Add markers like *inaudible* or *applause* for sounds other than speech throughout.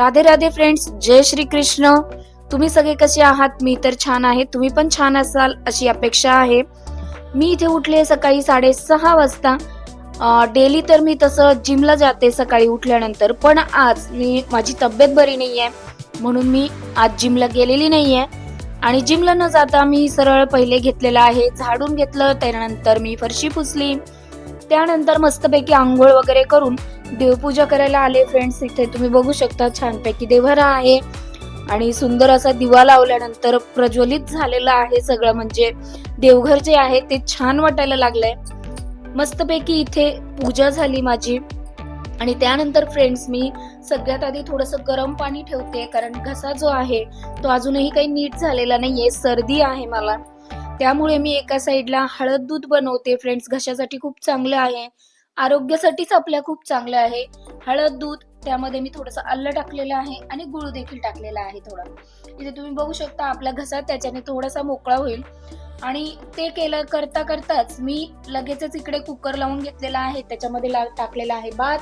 Radhe Radhe friends जय श्री कृष्ण तुम्ही सगळे कसे आहात? मी तर छान आहे. तुम्ही पण छान असाल अशी अपेक्षा आहे. मी इथे उठले सकाळी साडेसहा वाजता. डेली तर मी तसं जिमला जाते सकाळी उठल्यानंतर पण आज मी माझी तब्येत बरी नाही आहे म्हणून मी आज जिमला गेलेली नाही आहे आणि जिमला न जाता मी सरळ पहिले घेतलेलं आहे झाडून घेतलं त्यानंतर मी फरशी पुसली. त्यानंतर मस्तपैकी आंघोळ वगैरे करून देवपूजा करायला आले फ्रेंड्स इथे. तुम्ही बघू शकता छानपैकी देवरा आहे. आणि सुंदर असा दिवा लावल्यानंतर प्रज्वलित झालेला आहे सगळं. म्हणजे देवघर जे आहे ते छान वाटायला लागलंय. मस्तपैकी इथे पूजा झाली माझी. आणि त्यानंतर फ्रेंड्स मी सगळ्यात आधी थोडस गरम पाणी ठेवते. कारण घसा जो आहे तो अजूनही काही नीट झालेला नाहीये. सर्दी आहे मला. त्यामुळे मी एका साईडला हळद दूध बनवते. फ्रेंड्स घशासाठी खूप चांगलं आहे. आरोग्यासाठीच आपल्या खूप चांगलं आहे. हळद दूध त्यामध्ये मी थोडंसं आलं टाकलेलं आहे आणि गुळ देखील टाकलेला आहे थोडा. इथे तुम्ही बघू शकता आपला घसा त्याच्याने थोडासा मोकळा होईल. आणि ते केलं करता करताच मी लगेचच इकडे कुकर लावून घेतलेला आहे. त्याच्यामध्ये ला- टाकलेला आहे भात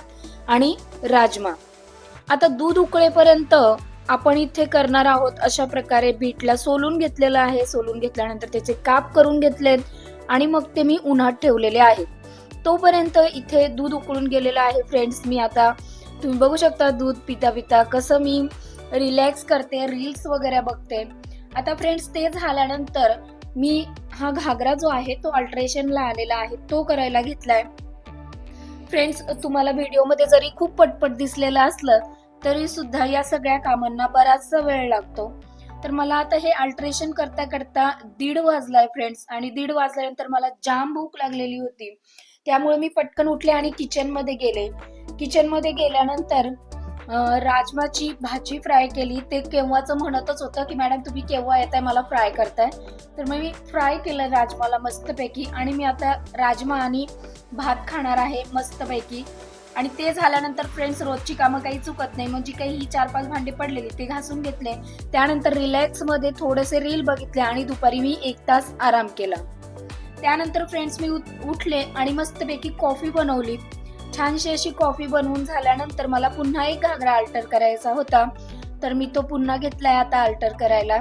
आणि राजमा. आता दूध उकळेपर्यंत आपण इथे करणार आहोत अशा प्रकारे बीटला सोलून घेतलेलं आहे. सोलून घेतल्यानंतर त्याचे काप करून घेतलेत आणि मग ते मी उन्हात ठेवलेले आहेत. तोपर्यंत इथे दूध उकळून गेलेलं आहे फ्रेंड्स मी आता तुम्ही बघू शकता दूध पिता पिता कसं मी रिलॅक्स करते रील्स वगैरे बघते. आता फ्रेंड्स ते झाल्यानंतर मी हा घागरा जो आहे तो अल्ट्रेशनला आलेला आहे तो करायला घेतलाय. फ्रेंड्स तुम्हाला व्हिडिओमध्ये जरी खूप पटपट दिसलेलं असलं तरी सुद्धा या सगळ्या कामांना बराचसा वेळ लागतो. तर मला आता हे अल्ट्रेशन करता करता दीड वाजलाय फ्रेंड्स आणि दीड वाजल्यानंतर मला जाम भूक लागलेली होती. त्यामुळे मी पटकन उठले आणि किचनमध्ये गेले. किचनमध्ये गेल्यानंतर राजमाची भाजी फ्राय केली. ते केव्हाचं म्हणतच होतं की मॅडम तुम्ही केव्हा येताय? मला फ्राय करताय. तर मग मी फ्राय केलं राजमाला मस्तपैकी आणि मी आता राजमा आणि भात खाणार आहे मस्तपैकी. आणि ते झाल्यानंतर फ्रेंड्स रोजची कामं काही चुकत नाही. म्हणजे काही ही चार पाच भांडे पडलेली ते घासून घेतले. त्यानंतर रिलॅक्समध्ये थोडेसे रील बघितले आणि दुपारी मी एक तास आराम केला. त्यानंतर फ्रेंड्स मी उठले आणि मस्तपैकी कॉफी बनवली. छानशी अशी कॉफी बनवून झाल्यानंतर मला पुन्हा एक घागरा अल्टर करायचा होता. तर मी तो पुन्हा घेतलाय आता अल्टर करायला.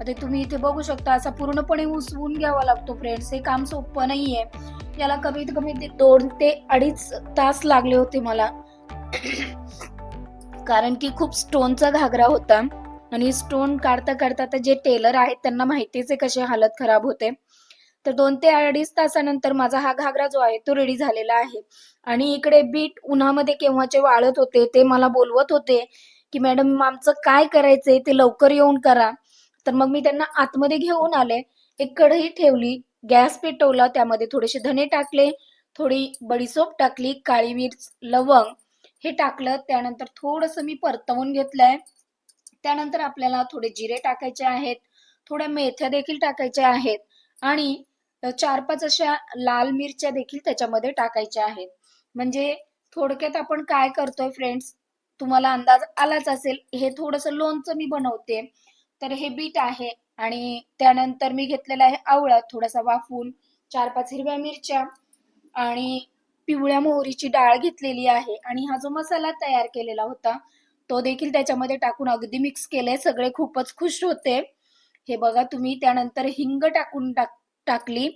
आता तुम्ही इथे बघू शकता असा पूर्णपणे उसवून घ्यावा लागतो फ्रेंड्स हे काम सोपं नाहीये. याला कमीत कमी ते दोन ते अडीच तास लागले होते मला. *coughs* कारण की खूप स्टोनचा घागरा होता. आणि स्टोन काढता काढता जे टेलर आहेत त्यांना माहितीच आहे कशी हालत खराब होते. तर दोन ते अडीच तासानंतर माझा हा घागरा जो आहे तो रेडी झालेला आहे. आणि इकडे बीट उन्हामध्ये केव्हाचे वाळत होते ते मला बोलवत होते की मॅडम आमचं काय करायचंय ते लवकर येऊन करा. तर मग मी त्यांना आतमध्ये घेऊन आले. एक कढई ठेवली गॅस पेटवला त्यामध्ये थोडेसे धने टाकले थोडी बडीसोप टाकली काळी मिर्च लवंग हे टाकलं. त्यानंतर थोडस मी परतवून घेतलंय. त्यानंतर आपल्याला थोडे जिरे टाकायचे आहेत थोड्या मेथ्या देखील टाकायच्या आहेत आणि चार पाच अशा लाल मिरच्या देखील त्याच्यामध्ये टाकायच्या आहेत. म्हणजे थोडक्यात आपण काय करतोय फ्रेंड्स तुम्हाला अंदाज आलाच असेल हे थोडस लोणचं मी बनवते. तर हे बीट आहे आणि त्यानंतर मी घेतलेला आहे आवळा थोडासा वाफून चार पाच हिरव्या मिरच्या आणि पिवळ्या मोहरीची डाळ घेतलेली आहे. आणि हा जो मसाला तयार केलेला होता तो देखील त्याच्यामध्ये टाकून अगदी मिक्स केलंय. सगळे खूपच खुश होते. हे बघा तुम्ही त्यानंतर हिंग टाकून टाक टाकली.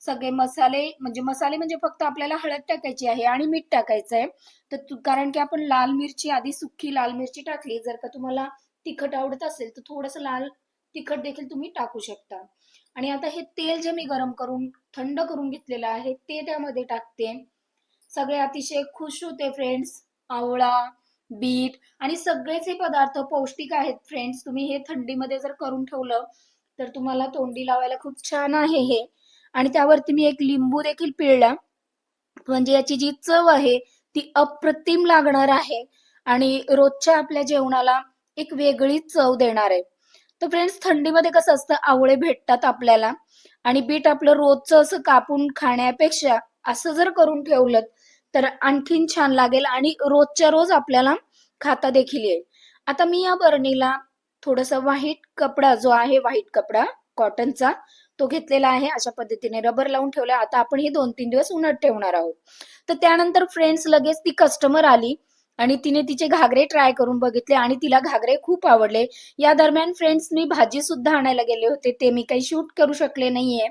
सगळे मसाले म्हणजे मसाले म्हणजे फक्त आपल्याला हळद टाकायची आहे आणि मीठ टाकायचं आहे तर कारण की आपण लाल मिरची आधी सुक्की लाल मिरची टाकली. जर का तुम्हाला तिखट आवडत असेल तर थोडस लाल तिखट देखील तुम्ही टाकू शकता. आणि आता हे तेल जे मी गरम करून थंड करून घेतलेलं आहे ते त्यामध्ये टाकते. सगळे अतिशय खुश होते फ्रेंड्स आवळा बीट आणि सगळेच हे पदार्थ पौष्टिक आहेत फ्रेंड्स तुम्ही हे थंडीमध्ये जर करून ठेवलं तर तुम्हाला तोंडी लावायला खूप छान आहे हे. आणि त्यावरती मी एक लिंबू देखील पिळला. म्हणजे याची जी चव आहे ती अप्रतिम लागणार आहे. आणि रोजच्या आपल्या जेवणाला एक वेगळी चव देणार आहे. तर फ्रेंड्स थंडीमध्ये कसं असतं आवळे भेटतात आपल्याला. आणि बीट आपलं रोजचं असं कापून खाण्यापेक्षा असं जर करून ठेवलं तर आणखीन छान लागेल आणि रोजच्या रोज आपल्याला खाता देखील येईल. आता मी या बरणीला थोडस व्हाईट कपडा जो आहे व्हाईट कपडा कॉटनचा तो घेतलेला आहे. अशा पद्धतीने रबर लावून ठेवला. आता आपण हे दोन तीन दिवस उन्हात ठेवणार आहोत. तर त्यानंतर फ्रेंड्स लगेच ती कस्टमर आली आणि तिने तिचे घागरे ट्राय करून बघितले आणि तिला घागरे खूप आवडले. या दरम्यान फ्रेंड्स मी भाजी सुद्धा आणायला गेले होते. ते मी काही शूट करू शकले नाहीये.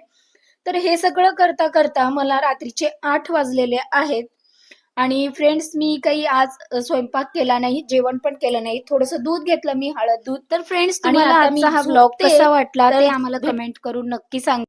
तर हे सगळं करता करता मला रात्रीचे आठ वाजलेले आहेत. आणि फ्रेंड्स मी काही आज स्वयंपाक केला नाही जेवण पण केलं नाही. थोडस दूध घेतलं मी हळद दूध. तर फ्रेंड्स आणि हा ब्लॉग कसा वाटला ते आम्हाला कमेंट करून नक्की सांगा.